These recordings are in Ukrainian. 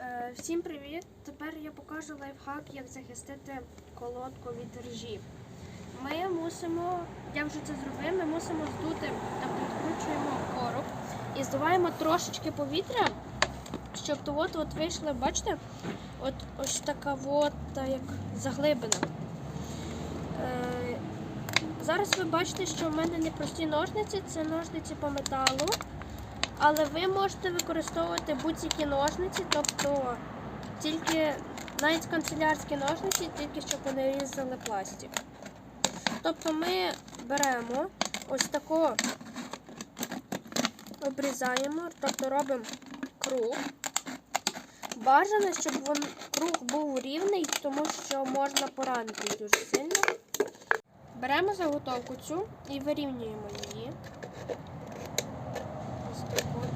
Е, Всім привіт! Тепер я покажу лайфхак, як захистити колодку від ржі. Ми мусимо, я вже це зробив, ми мусимо здути, тобто відкручуємо короб і здуваємо трошечки повітря, щоб то от, от вийшла, бачите, от ось така от, як заглибина. Е, зараз ви бачите, що в мене не прості ножниці, це ножниці по металу. Але ви можете використовувати будь-які ножниці, тобто тільки навіть канцелярські ножниці, тільки щоб вони різали пластик. Тобто ми беремо ось тако обрізаємо, тобто робимо круг. Бажано, щоб він, круг був рівний, тому що можна поранити дуже сильно. Беремо заготовку цю і вирівнюємо її. Ось так от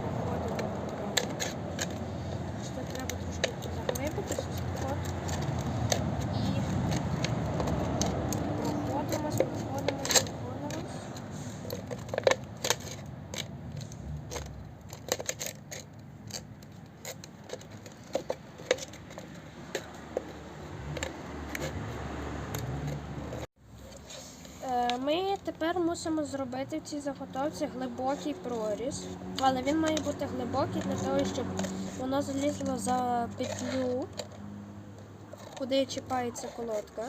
проходимо трохи. Що треба трошки заглибитись, ось так от. І проходимось, проходимось, проходимось. Е, Ми тепер мусимо зробити в цій заготовці глибокий проріз, але він має бути глибокий для того, щоб воно залізло за петлю, куди чіпається колодка.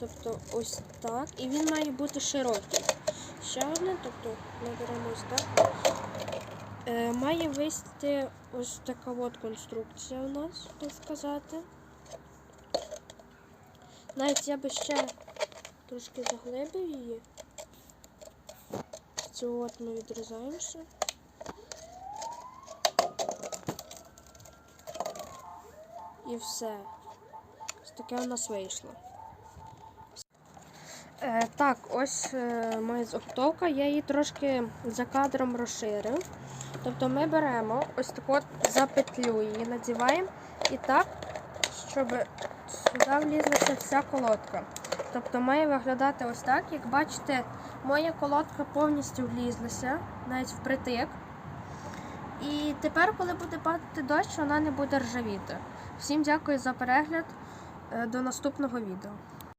Тобто ось так. І він має бути широкий. Ще одне, тобто ми беремо ось так. Е, Має вийти ось така от конструкція у нас, так сказати. Навіть я би ще трошки заглибив її. Цю от ми відрізаємося. І все. Таке у нас вийшло. Е, так, ось е, моя заготовка. Я її трошки за кадром розширив. Тобто ми беремо ось так от за петлю її надіваємо і так, щоб сюди влізлася вся колодка. Тобто має виглядати ось так. Як бачите, моя колодка повністю влізлася, навіть впритик. І тепер, коли буде падати дощ, вона не буде ржавіти. Всім дякую за перегляд. Е, До наступного відео.